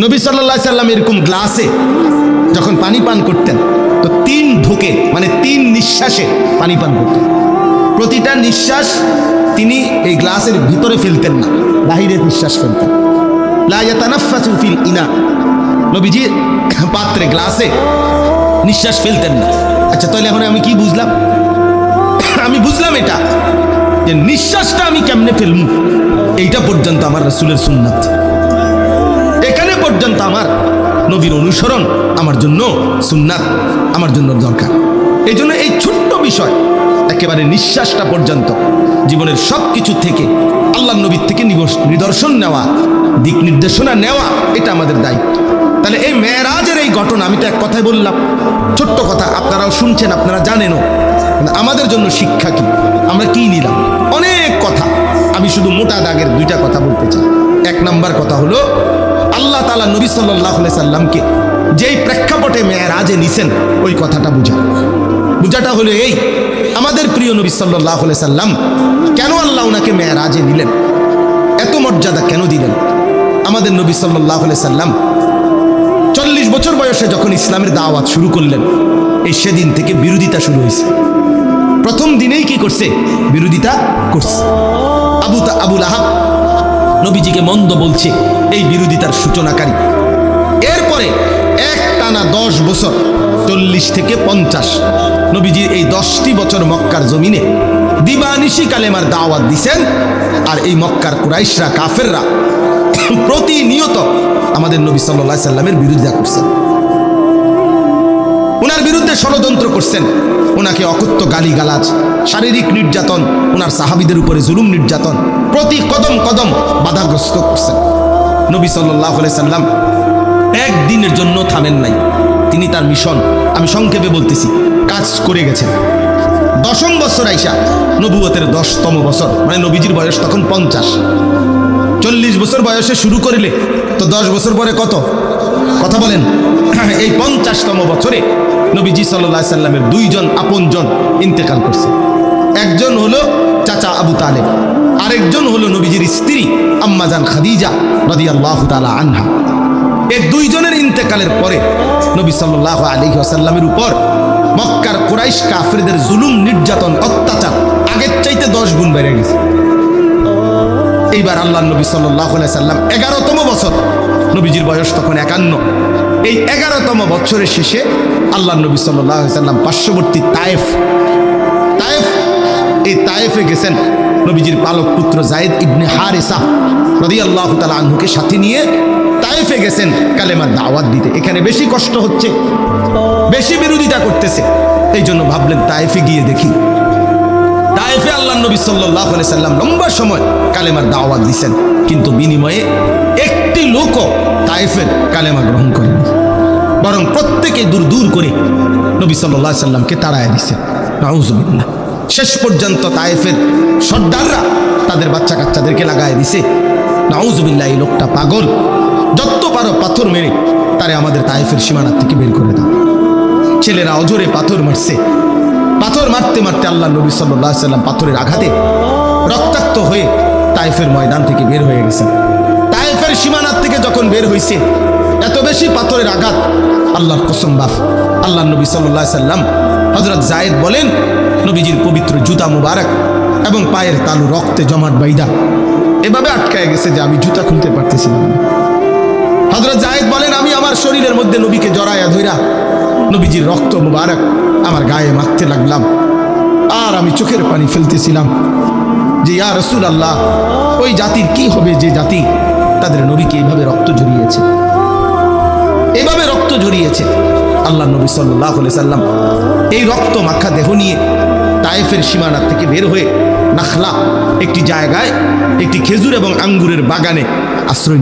নবী সাল্লাহ সাল্লাম এরকম গ্লাসে যখন পানি পান করতেন, তো তিন ঢোকে মানে তিন নিঃশ্বাসে পানি পান করতেন। প্রতিটা নিঃশ্বাস তিনি এই গ্লাসের ভিতরে ফেলতেন না বাহিরে নিঃশ্বাস ফেলতেন। লা ফিল ইনা। নবীজি পাত্রে, গ্লাসে নিঃশ্বাস ফেলতেন না। আচ্ছা তাহলে এখন আমি কি বুঝলাম? আমি বুঝলাম এটা, যে নিঃশ্বাসটা আমি কেমনে ফেলব? এইটা পর্যন্ত আমার রসুলের এখানে পর্যন্ত আমার নবীর অনুসরণ আমার জন্য সুন্নাত, আমার জন্য দরকার। এই জন্য এই ছোট্ট বিষয় একেবারে নিঃশ্বাসটা পর্যন্ত জীবনের সব কিছু থেকে আল্লাহ নবীর থেকে নিদর্শন নেওয়া, দিক নির্দেশনা নেওয়া, এটা আমাদের দায়িত্ব। তাহলে এই মেয়েরাজের এই ঘটনা, আমি তো এক কথাই বললাম, ছোট্ট কথা, আপনারাও শুনছেন, আপনারা জানেনও। আমাদের জন্য শিক্ষা কি? আমরা কি নিলাম? অনেক কথা। আমি শুধু মোটা দাগের দুইটা কথা বলতে চাই। এক নাম্বার কথা হলো আল্লাহ তালা নবী সাল্লাহ সাল্লামকে যেই প্রেক্ষাপটে মেয়ের মেয়েরাজে নিছেন, ওই কথাটা বুঝা বুঝাটা হলো এই, আমাদের প্রিয় নবী সাল্লাহ সাল্লাম কেন আল্লাহ ওনাকে মেয়েরাজে নিলেন? এত মর্যাদা কেন দিলেন? আমাদের নবী সাল্লাহ সাল্লাম চল্লিশ বছর বয়সে যখন ইসলামের দাওয়াত শুরু করলেন, এই সেদিন থেকে বিরোধিতা শুরু হয়েছে। প্রথম দিনেই কি করছে? বিরোধিতা করছে। আবু তা, আবুল আহাব নবীজিকে মন্দ বলছে এই বিরোধিতার সূচনাকারী। এরপরে এক টানা দশ বছর, চল্লিশ থেকে পঞ্চাশ। নবীজির এই দশটি বছর মক্কার জমিনে দিবানিশি কালেমার দাওয়াত দিছেন আর এই মক্কার কুরাইশরা, কাফেররা প্রতিনিয়ত আমাদের নবী সাল্লাহ সাল্লামের বিরোধিতা করছেন। ওনার বিরুদ্ধে ষড়যন্ত্র করছেন। ওনাকে অকথ্য গালিগালাজ, শারীরিক নির্যাতন ওনার সাহাবিদের উপরে জুলুম নির্যাতন প্রতি কদম কদম বাধাগ্রস্ত করছেন। নবী সাল্লাহ সাল্লাম একদিনের জন্য থামেন নাই। তিনি তার মিশন, আমি সংক্ষেপে বলতেছি, কাজ করে গেছেন। দশম বছর আইসা, নবুয়তের দশতম বছর মানে নবীজির বয়স তখন পঞ্চাশ। চল্লিশ বছর বয়সে শুরু করিলে, তো দশ বছর পরে কত? কথা বলেন। এই পঞ্চাশতম বছরে নবীজি সাল্লাহ সাল্লামের দুইজন আপনজন ইন্তেকাল করছে। একজন হলো চাচা আবু তালেব। আরেকজন হলো নবীজির স্ত্রী আম্মাজান খাদিজা নদী আল্লাহ আনহা। এই দুইজনের ইন্তেকালের পরে নবী সাল্লাহ আলী আসাল্লামের উপর মক্কার কুরাইশ কাফেরদের জুলুম, নির্যাতন, অত্যাচার আগের চাইতে দশ গুণ বেড়ে গেছে। এইবার আল্লাহ নবী সাল্লাহ সাল্লাম এগারোতম বছর, নবীজির বয়স তখন একান্ন। এই এগারোতম বছরের শেষে আল্লাহ নবী সাল্লাহ সাল্লাম পার্শ্ববর্তী তায়েফ তায়েফ, এই তায়েফে গেছেন নবীজির পালক পুত্র জায়েদ ইবনে হারেসা রদি আল্লাহ তালা সাথে নিয়ে তায়েফে গেছেন, কালেমার দাওয়াত দিতে। এখানে বেশি কষ্ট হচ্ছে, বেশি বিরোধিতা করতেছে। এই জন্য ভাবলেন তায়েফে গিয়ে দেখি। তাইফে আল্লাহ নবী সাল্লাহ সাল্লাম লম্বা সময় কালেমার দাওয়াত দিছেন, কিন্তু বিনিময়ে একটি লোকও তাইফের কালেমা গ্রহণ করেনি। বরং প্রত্যেকে দূর দূর করে নবী সাল্লাহ সাল্লামকে তাড়ায় দিছে। নাউজুবিল্লাহ। শেষ পর্যন্ত তাইফের সর্দাররা তাদের বাচ্চা কাচ্চাদেরকে লাগায় দিছে। নাউজুবিল্লাহ এই লোকটা পাগল। যত পারো পাথর মেরে তারে আমাদের তাইফের সীমানার থেকে বের করে দাও। ছেলেরা অজরে পাথর মারছে। পাথর মারতে মারতে আল্লাহ নবী সাল্লাহ সাল্লাম পাথরের আঘাতে রক্তাক্ত হয়ে তায়েফের ময়দান থেকে বের হয়ে গেছেন। তায়েফের সীমানার থেকে যখন বের হয়েছে এত বেশি পাথরের আঘাত, আল্লাহর কসম আল্লাহ নবী সাল্লাহ সাল্লাম হজরত জায়েদ বলেন নবীজির পবিত্র জুতা মুবারক এবং পায়ের তালু রক্তে জমাট বাইদা। এভাবে আটকায় গেছে যে আমি জুতা খুলতে পারতেছিলাম না। হজরত জায়েদ বলেন, আমি আমার শরীরের মধ্যে নবীকে জড়াইয়া ধইরা নবীজির রক্ত মুবারক আমার গায়ে মাখতে লাগলাম। আর আমি চোখের পানি ফেলতেছিলাম যে, ইয়া রসুল আল্লাহ ওই জাতির কি হবে যে জাতি তাদের নবীকে এইভাবে রক্ত ঝরিয়েছে? এভাবে রক্ত ঝরিয়েছে আল্লাহ নবী সাল্লাহ সাল্লাম। এই রক্ত মাখা দেহ নিয়ে তায়েফের সীমানার থেকে বের হয়ে নাখলা, একটি জায়গায় একটি খেজুর এবং আঙ্গুরের বাগানে আশ্রয়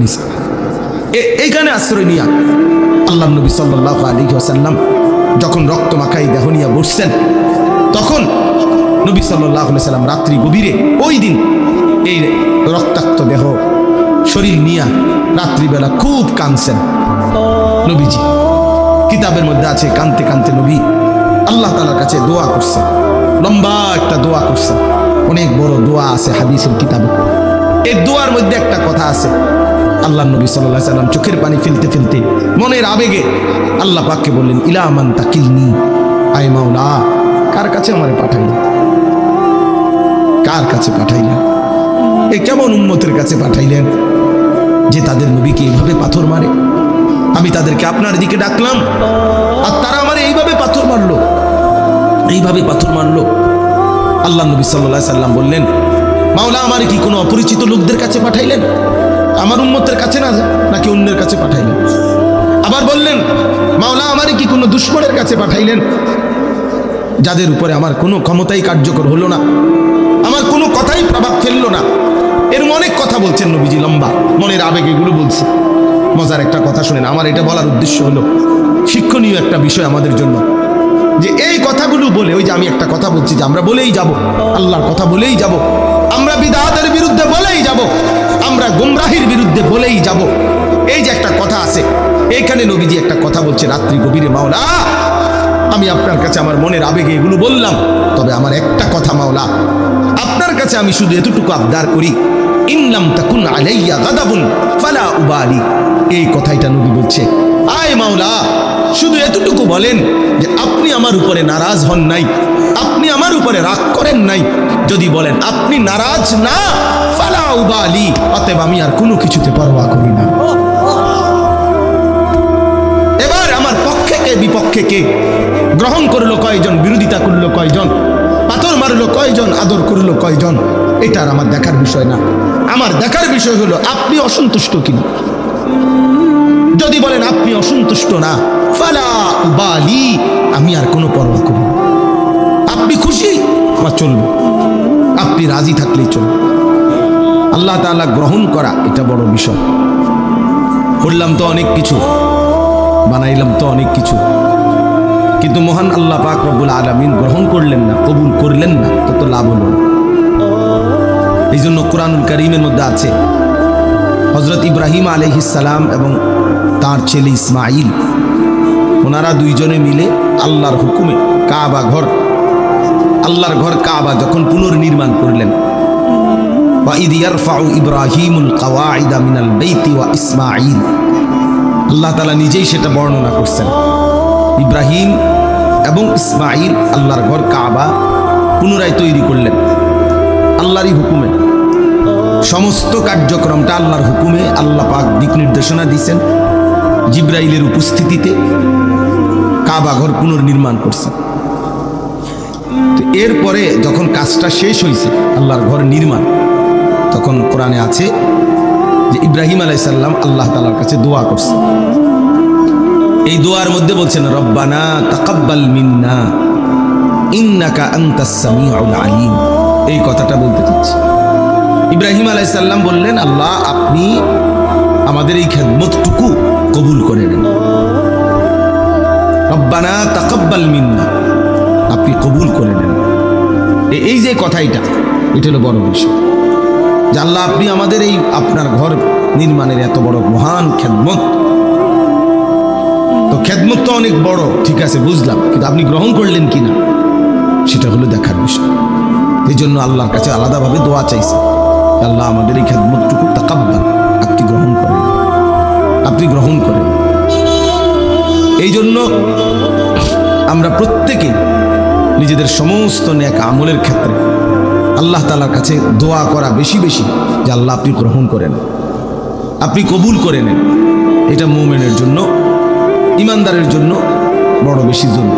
এ- এইখানে আশ্রয় নিয়া আল্লাহ নবী সাল্লাহ আলী আসাল্লাম যখন রক্ত মাখাই দেহ নিয়ে বসছেন, তখন নবী সাল্লাহ সাল্লাম রাত্রি গভীরে ওই দিন এই রক্তাক্ত দেহ শরীর নিয়া রাত্রিবেলা খুব কাঁদছেন নবীজি। কিতাবের মধ্যে আছে কানতে কানতে নবী আল্লাহ তালার কাছে দোয়া করছে লম্বা একটা দোয়া করছে। অনেক বড় দোয়া আছে হাদিসের কিতাবে। এই দোয়ার মধ্যে একটা কথা আছে। আল্লাহ নবী সাল্লাহ সাল্লাম চোখের পানি ফেলতে ফেলতে মনের আবেগে আল্লাহ পাককে বললেন, ইলা আমান তাকিলনি? আয় মাওলা, কার কাছে আমারে পাঠাইলেন কার কাছে পাঠাইলেন এ কেমন উম্মতের কাছে পাঠাইলেন যে তাদের নবীকে এইভাবে পাথর মারে? আমি তাদেরকে আপনার দিকে ডাকলাম আর তারা আমার এইভাবে পাথর মারলো। এইভাবে পাথর মারলো। আল্লাহ নবী সাল্লাহ সাল্লাম বললেন, মাওলা, আমার কি কোনো অপরিচিত লোকদের কাছে পাঠাইলেন? আমার উম্মতের কাছে না, নাকি অন্যের কাছে পাঠাইলেন? আবার বললেন, মাওলা, আমার কি কোনো দুশ্মনের কাছে পাঠাইলেন? যাদের উপরে আমার কোনো ক্ষমতাই কার্যকর হলো না। আমার কোনো কথাই প্রভাব ফেলল না। এর অনেক কথা বলছেন নবীজি, লম্বা। মনের আবেগ এগুলো বলছে। মজার একটা কথা শুনেন, আমার এটা বলার উদ্দেশ্য হলো, শিক্ষণীয় একটা বিষয় আমাদের জন্য। যে এই কথাগুলো বলে, ওই যে আমি একটা কথা বলছি যে আমরা বলেই যাব, আল্লাহর কথা বলেই যাব, আমরা বিদাতের বিরুদ্ধে বলেই যাব, আমরা গুমরাহির বিরুদ্ধে বলেই যাব। এই যে একটা কথা আছে এইখানে নবীজি একটা কথা বলছে, রাত্রি গভীরে, মাওলা, আমি আপনার কাছে আমার মনের আবেগে এগুলো বললাম, তবে আমার একটা কথা, মাওলা, আপনার কাছে আমি শুধু এতটুকু আবদার করি ইনলাম তাকুন আলাইয়া গাদাবুন ফালা উবালি। এই কথাইটা নবী বলছে, আয় মাওলা শুধু এতটুকু বলেন যে আপনি আমার উপরে নারাজ হন নাই। আপনি আমার উপরে রাগ করেন নাই। যদি বলেন, আপনি নারাজ না, ফালা উবালি। অতএব আমি আর কোনো কিছুতে পরোয়া করি না। এবার আমার পক্ষে কে, বিপক্ষে কে? গ্রহণ করল কয়জন? বিরোধিতা করল কয়জন? পাথর মারলো কয়জন? আদর করল কয়জন? এটা আর আমার দেখার বিষয় না। আমার দেখার বিষয় হলো, আপনি অসন্তুষ্ট কিনা? যদি বলেন, আপনি অসন্তুষ্ট না, ফালা বালি, আমি আর কোনো পরোয়া করি না। আপনি খুশি বা চলবে? আপনি রাজি থাকলেই চলবে। আল্লাহ তাআলা গ্রহণ করা এটা বড় বিষয়। করলাম তো অনেক কিছু, বানাইলাম তো অনেক কিছু। কিন্তু মহান আল্লাহ পাক রব্বুল আলমিন গ্রহণ করলেন না, কবুল করলেন না তত লাভ হল এই জন্য কোরআনুল করিমের মধ্যে আছে হজরত ইব্রাহিম সালাম এবং তার ছেলে ইসমাইল ওনারা দুইজনে মিলে আল্লাহর হুকুমে কাবা ঘর আল্লাহর ঘর কাবা যখন পুনর্নির্মাণ করলেন وإذ يرفع إبراهيم القواعد من البيت وإسماعيل আল্লাহ তালা নিজেই সেটা বর্ণনা করছেন ইব্রাহিম এবং ইসমাইল আল্লাহর ঘর কাবা পুনরায় তৈরি করলেন আল্লাহরই হুকুমে সমস্ত কার্যক্রমটা আল্লাহর হুকুমে আল্লাহ পাক দিক নির্দেশনা দিয়েছেন জিব্রাইলের উপস্থিতিতে কাবা ঘর পুনর্নির্মাণ করছে। এরপরে যখন কাজটা শেষ হয়েছে আল্লাহর ঘর নির্মাণ, তখন কোরআনে আছে যে ইব্রাহিম আলাইসাল্লাম আল্লাহ তালার কাছে দোয়া করছে। এই দোয়ার মধ্যে বলছেন, রব্বানা তাকাব্বাল মিন্না এই কথাটা বলতে চাচ্ছি। ইব্রাহিম আলাইসাল্লাম বললেন, আল্লাহ, আপনি আমাদের এই খেদমতটুকু কবুল করে নেন। রব্বানা তাকাব্বাল মিন্না। আপনি কবুল করে নেন। এই যে কথাইটা, এটা হলো বড় বিষয়। আল্লাহ, আপনি আমাদের এই আপনার ঘর নির্মাণের এত বড় মহান খেদমত। তো খেদমত তো অনেক বড়, ঠিক আছে, বুঝলাম, কিন্তু আপনি গ্রহণ করলেন কিনা, সেটা হলো দেখার বিষয়। এই জন্য আল্লাহর কাছে আলাদাভাবে দোয়া চাইছে। আল্লাহ আমাদের এই খেদমতটুকু তাকাব্বাল আপনি গ্রহণ করেন। আপনি গ্রহণ করেন। এই জন্য আমরা প্রত্যেকে নিজেদের সমস্ত ন্যাক আমলের ক্ষেত্রে আল্লাহ তালার কাছে দোয়া করা বেশি বেশি, যে আল্লাহ আপনি গ্রহণ করেন। আপনি কবুল করে নেন। এটা মোমেনের জন্য, ইমানদারের জন্য বড় বেশি জন্য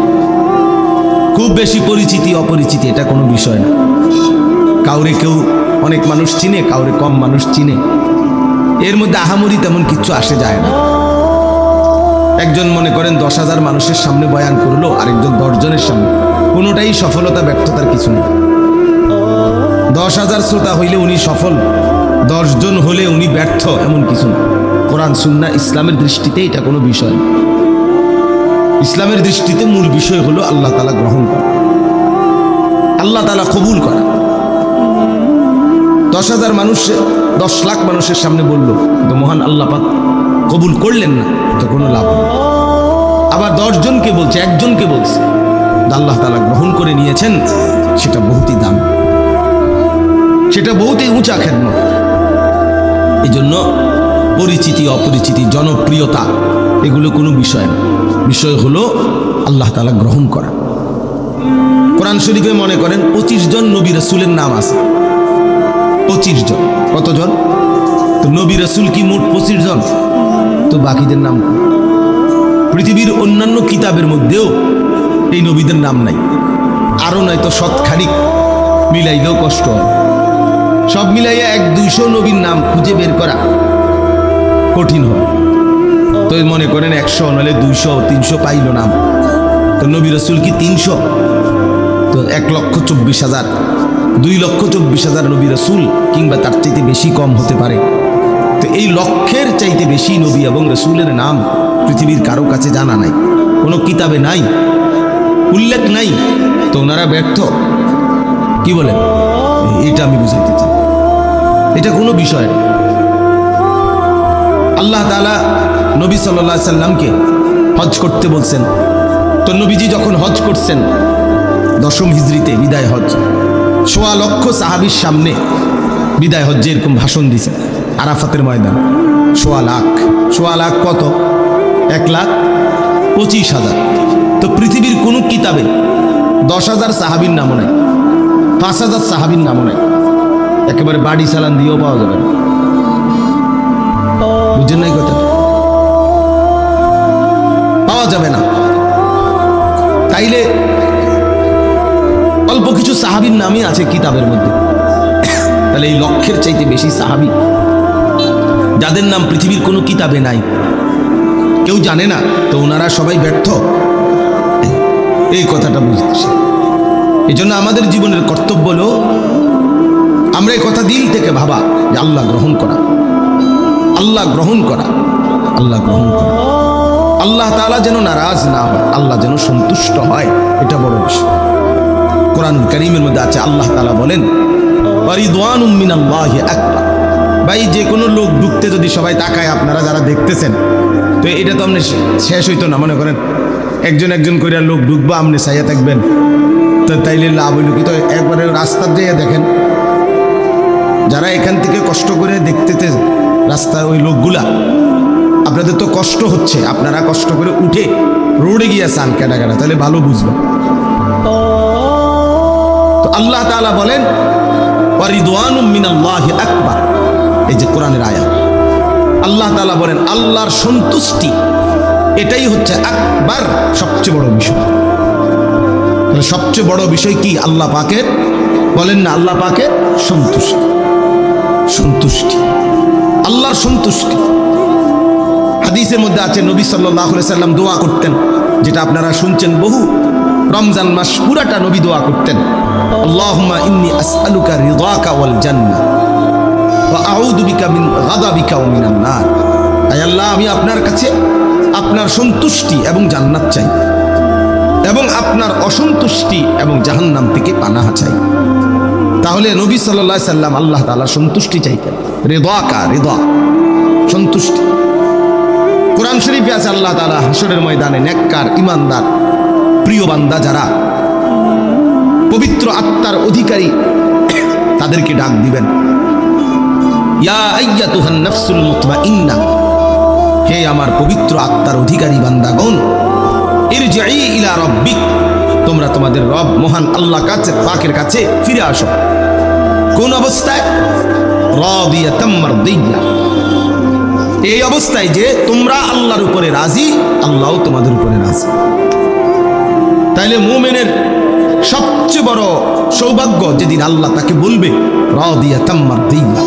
খুব বেশি পরিচিতি, অপরিচিতি, এটা কোনো বিষয় না। কাউরে কেউ অনেক মানুষ চিনে, কাউরে কম মানুষ চিনে। এর মধ্যে আহামরি তেমন কিচ্ছু আসে যায় না। একজন মনে করেন দশ হাজার মানুষের সামনে বয়ান করল, আরেকজন দশজনের সামনে। কোনোটাই সফলতা, ব্যর্থতার কিছু নেই। দশ হাজার শ্রোতা হইলে উনি সফল, দশজন হলে উনি ব্যর্থ, এমন কিছু না কোরআন সুন্না ইসলামের দৃষ্টিতে এটা কোনো বিষয় ইসলামের দৃষ্টিতে মূল বিষয় হলো আল্লাহ তালা গ্রহণ করা। আল্লাহ তালা কবুল করা। দশ হাজার মানুষ, দশ লাখ মানুষের সামনে বলল, কিন্তু মহান আল্লাহ পাক কবুল করলেন না, তো কোনো লাভ নেই। আবার দশজনকে বলছে, একজনকে বলছে আল্লাহ তালা গ্রহণ করে নিয়েছেন, সেটা বহুতই দাম। সেটা বহুতই উঁচা খেদমত। এই জন্য পরিচিতি, অপরিচিতি, জনপ্রিয়তা, এগুলো কোনো বিষয় না। বিষয় হলো আল্লাহ তালা গ্রহণ করা। কোরআন শরীফে মনে করেন, পঁচিশ জন নবী রসুলের নাম আছে। পঁচিশ জন। কতজন? তো নবী রসুল কি মোট পঁচিশ জন? তো বাকিদের নাম পৃথিবীর অন্যান্য কিতাবের মধ্যেও এই নবীদের নাম নাই। আরও নয়তো শতখানিক মিলাইলেও কষ্ট সব মিলাইয়া এক দুইশো নবীর নাম খুঁজে বের করা কঠিন হবে। তো মনে করেন একশো, নাহলে দুইশো, তিনশো পাইল নাম। তো নবী রসুল কি তিনশো? তো এক লক্ষ চব্বিশ হাজার। দুই লক্ষ চব্বিশ হাজার নবী রসুল কিংবা তার চাইতে বেশি কম হতে পারে। তো এই লক্ষের চাইতে বেশি নবী এবং রসুলের নাম পৃথিবীর কারও কাছে জানা নাই, কোনো কিতাবে নাই, উল্লেখ নাই, তো ওনারা ব্যর্থ। কি বলেন? এটা আমি বুঝাইতে চাই। এটা কোনো বিষয় না। আল্লাহ তালা নবী সাল্লা সাল্লামকে হজ করতে বলছেন। তো নবীজি যখন হজ করছেন, দশম হিজড়িতে বিদায় হজ। সোয়া লক্ষ সাহাবির সামনে বিদায় হজ্জে এরকম ভাষণ দিছে। আরাফাতের ময়দান। সোয়া লাখ। সোয়া লাখ কত? এক লাখ পঁচিশ হাজার। তো পৃথিবীর কোনো কিতাবে দশ হাজার সাহাবির নামও নাই। পাঁচ হাজার সাহাবির নামও নাই। একেবারে বাড়ি চালান দিয়েও পাওয়া যাবে না। নাই কথা পাওয়া যাবে না। তাইলে অল্প কিছু সাহাবির নামই আছে কিতাবের মধ্যে। তাহলে এই লক্ষ্যের চাইতে বেশি সাহাবি। যাদের নাম পৃথিবীর কোনো কিতাবে নাই। কেউ জানে না, তো ওনারা সবাই ব্যর্থ। এই কথাটা বুঝতেছে এই জন্য আমাদের জীবনের কর্তব্য হলো, আমরা এই কথা দিল থেকে ভাবা যে আল্লাহ গ্রহণ করা। আল্লাহ গ্রহণ করা। আল্লাহ গ্রহণ করা। আল্লাহ তাআলা যেন নারাজ না হয়, আল্লাহ যেন সন্তুষ্ট হয়, এটা বড় বিষয়। কোরআন করিমের মধ্যে আছে, আল্লাহ তাআলা বলেন ভাই, যে কোনো লোক ঢুকতে যদি সবাই তাকায়, আপনারা যারা দেখতেছেন, তো এটা তো আপনি শেষ হইতো না, মনে করেন। একজন একজন করে লোক ঢুকবো, আপনি চাইয়া থাকবেন। তো তাইলে লাভ হইল কি? তো একবারে রাস্তার যাইয়া দেখেন, যারা এখান থেকে কষ্ট করে দেখতেতে রাস্তায় ওই লোকগুলা, আপনাদের তো কষ্ট হচ্ছে। আপনারা কষ্ট করে উঠে রোডে গিয়ে চান কেনা কেনা তাহলে ভালো বুঝবেন। আল্লাহ তাআলা বলেন মিনাল্লাহি আকবার। এই যে কোরআনের আয়াত। আল্লাহ তাআলা বলেন, আল্লাহর সন্তুষ্টি, এটাই হচ্ছে আকবার সবচেয়ে বড় বিষয়। তাহলে সবচেয়ে বড় বিষয় কি? আল্লাহ পাকের? বলেন না, আল্লাহ পাকের সন্তুষ্টি। সন্তুষ্টি। আল্লাহর সন্তুষ্টি। হাদিসের মধ্যে আছে, নবী সাল্লাহ সাল্লাম দোয়া করতেন, যেটা আপনারা শুনছেন বহু। রমজান মাস পুরাটা নবী দোয়া করতেন। আল্লাহুম্মা ইন্নি আসআলুকা রিদাকা ওয়াল জান্নাহ ওয়া আউযু বিকা মিন গাদাবিকা ওয়া মিনান নার। আয় আল্লাহ, আমি আপনার কাছে আপনার সন্তুষ্টি এবং জান্নাত চাই এবং আপনার অসন্তুষ্টি এবং জাহান্নাম থেকে পানাহা চাই। তাহলে নবী সাল্লাহ সাল্লাম আল্লাহ তাআলা সন্তুষ্টি চাইতেন। রেদা রেদা, সন্তুষ্টি। কোরআন শরীফে আছে আল্লাহ তাআলা হাসরের ময়দানে নেককার ইমানদার প্রিয় বান্দা যারা পবিত্র আত্মার অধিকারী, তাদেরকে ডাক দিবেন। হে আমার পবিত্র আত্মার অধিকারী বান্দাগণ ইরজিই ইলা রাব্বিক, তোমরা তোমাদের রব মহান আল্লাহ কাছে, পাকের কাছে ফিরে আসো। কোন অবস্থায়? এই অবস্থায় যে তোমরা আল্লাহর উপরে রাজি, আল্লাহও তোমাদের উপরে রাজি। তাইলে মুমিনের সবচেয়ে বড় সৌভাগ্য যেদিন আল্লাহ তাকে বলবে, রাদিয়াতাম মারদিয়া।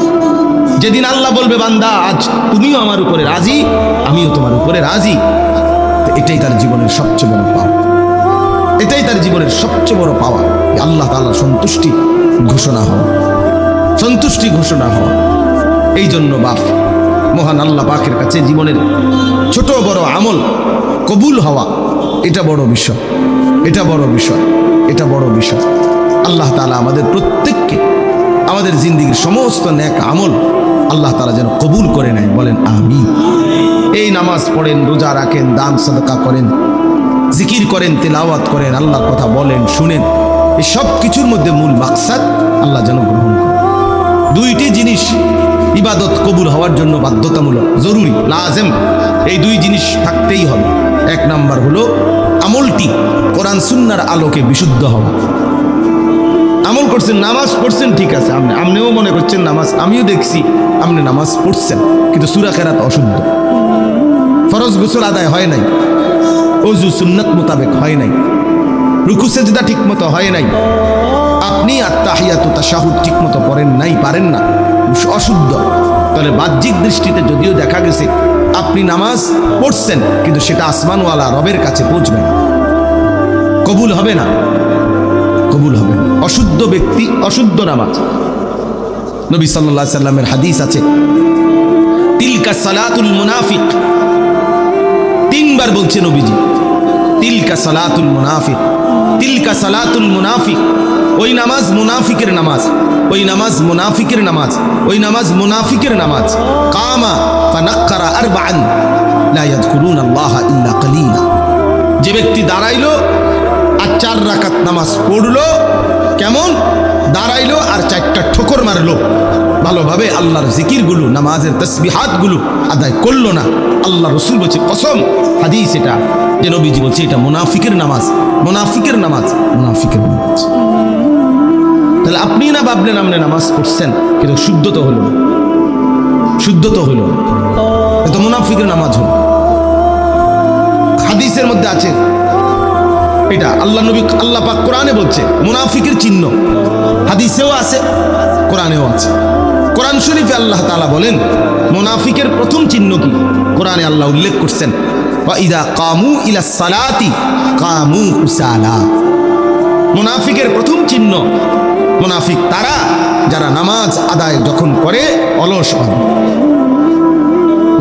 যেদিন আল্লাহ বলবে, বান্দা, আজ তুমিও আমার উপরে রাজি, আমিও তোমার উপরে রাজি। এটাই তার জীবনের সবচেয়ে বড় পাওয়া। এটাই তার জীবনের সবচেয়ে বড় পাওয়া। আল্লাহ তাআলা সন্তুষ্টি ঘোষণা হওয়া। সন্তুষ্টি ঘোষণা হওয়া। এই জন্য বাপ, মহান আল্লাহ পাকের কাছে জীবনের ছোট বড় আমল কবুল হওয়া, এটা বড় বিষয়। এটা বড় বিষয়, এটা বড় বিষয়। আল্লাহ তালা আমাদের প্রত্যেককে, আমাদের জিন্দিগির সমস্ত ন্যাক আমল আল্লাহ তালা যেন কবুল করে নেয়, বলেন আমি এই নামাজ পড়েন, রোজা রাখেন, দান সদকা করেন, জিকির করেন, তেলাওয়াত করেন, আল্লাহর কথা বলেন, শুনেন। এই সব কিছুর মধ্যে মূল মাকসাদ আল্লাহ যেন গ্রহণ করেন। দুইটি জিনিস ইবাদত কবুল হওয়ার জন্য বাধ্যতামূলক, জরুরি, লাজেম। এই দুই জিনিস থাকতেই হবে। এক নাম্বার হলো, আমলটি কোরআন সুন্নার আলোকে বিশুদ্ধ হওয়া। আমল করছেন, নামাজ পড়ছেন, ঠিক আছে, আপনি আপনিও মনে করছেন, নামাজ আমিও দেখছি, আপনি নামাজ পড়ছেন, কিন্তু সুরা খেরাত অশুদ্ধ। ফরজ গোসল আদায় হয় নাই অজু সুন্নত মোতাবেক হয় নাই, রুকু সেজদা ঠিক মতো হয় নাই, আপনি আত্মাহিয়াতু তাশাহুদ ঠিক মতো পড়েন নাই, পারেন না। অশুদ্ধ। তাহলে বাহ্যিক দৃষ্টিতে যদিও দেখা গেছে, আপনি নামাজ পড়ছেন, কিন্তু সেটা আসমানওয়ালা রবের কাছে পৌঁছবে না। কবুল হবে না। কবুল হবে অশুদ্ধ ব্যক্তি, অশুদ্ধ নামাজ। নবী সাল্লাহ সাল্লামের হাদিস আছে, তিলকা সালাতুল মুনাফিক। তিনবার বলছে নবীজি, তিলকা সালাতুল মুনাফিক, তিলকা সালাতুল মুনাফিক। ওই নামাজ মুনাফিকের নামাজ, ওই নামাজ মুনাফিকের নামাজ, ওই নামাজ মুনাফিকের নামাজ। কামা ফানাক্কারা আরবাআন, লা ইয়াযকুরুন আল্লাহ ইল্লা কালিলা যে ব্যক্তি দাঁড়াইলো আর চার রাকাত নামাজ পড়ল, কেমন? দাঁড়াইলো আর চারটা ঠোকর মারলো। ভালোভাবে আল্লাহর জিকিরগুলো, নামাজের তসবিহাতগুলো আদায় করল না। আল্লাহ রসুল বলছে, কসম, হাদিস এটা। যে নবীজি বলছে, এটা মুনাফিকের নামাজ মুনাফিকের নামাজ মুনাফিকের নামাজ। আপনি না ভাবলেন আপনি নামাজ পড়ছেন, কিন্তু শুদ্ধ তো হলো। শুদ্ধ তো হলো। না। এ তো মুনাফিকের নামাজ হলো। হাদিসের মধ্যে আছে। এটা আল্লাহ নবী, আল্লাহ পাক কোরআনে বলছে, মুনাফিকের চিহ্ন। হাদিসেও আছে, কোরআনেও আছে। কোরআন শরীফে আল্লাহ তাআলা বলেন, মুনাফিকের প্রথম চিহ্ন কি? কোরআনে আল্লাহ উল্লেখ করছেন ইদা কামু ইলা সালাতি, কামু কুসালা। মুনাফিকের প্রথম চিহ্ন মুনাফিক তারা যারা নামাজ আদায় যখন করে, অলস ভাবে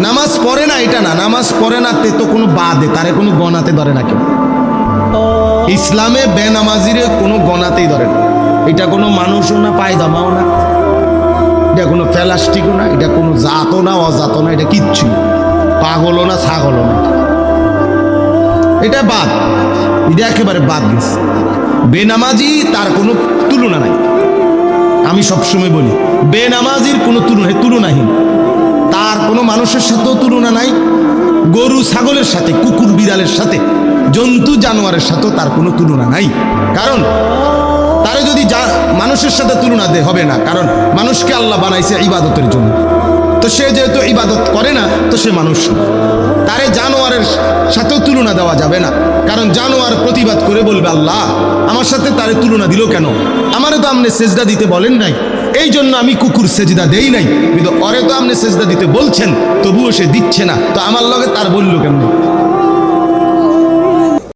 নামাজ পড়ে না, এটা না। নামাজ পড়ে না, তে তো কোনো বাদে, তারে কোনো গনাতে ধরে না কেউ। ইসলামে বেনামাজিরে কোনো গনাতেই ধরে না। এটা কোনো মানুষও না পায়দামাও না। এটা কোনো প্লাস্টিকও না, এটা কোনো জাতও না, অজাতও না, এটা কিচ্ছু। পাগলও না, ছাগলও না। এটা বাদ। এটা একেবারে বাদ গেছে। বেনামাজি তার কোনো তুলনা নাই। আমি সবসময় বলি, বেনামাজির কোনো তুলনা তুলনাহীন। তার কোনো মানুষের সাথেও তুলনা নাই, গরু, ছাগলের সাথে, কুকুর, বিড়ালের সাথে, জন্তু, জানোয়ারের সাথেও তার কোনো তুলনা নাই। কারণ, তারে যদি যা- মানুষের সাথে তুলনা দে হবে না, কারণ মানুষকে আল্লাহ বানাইছে ইবাদতের জন্য। তো সে যেহেতু ইবাদত করে না, তো সে মানুষ। তারে জানোয়ারের সাথেও তুলনা দেওয়া যাবে না। কারণ জানোয়ার প্রতিবাদ করে বলবে, আল্লাহ, আমার সাথে তারে তুলনা দিল কেন? আমারে তো আপনি সেজদা দিতে বলেন নাই। এই জন্য আমি কুকুর সেজদা দেই নাই। কিন্তু অরে তো আপনি সেজদা দিতে বলছেন, তবুও সে দিচ্ছে না। তো আমার লগে তার বলল কেন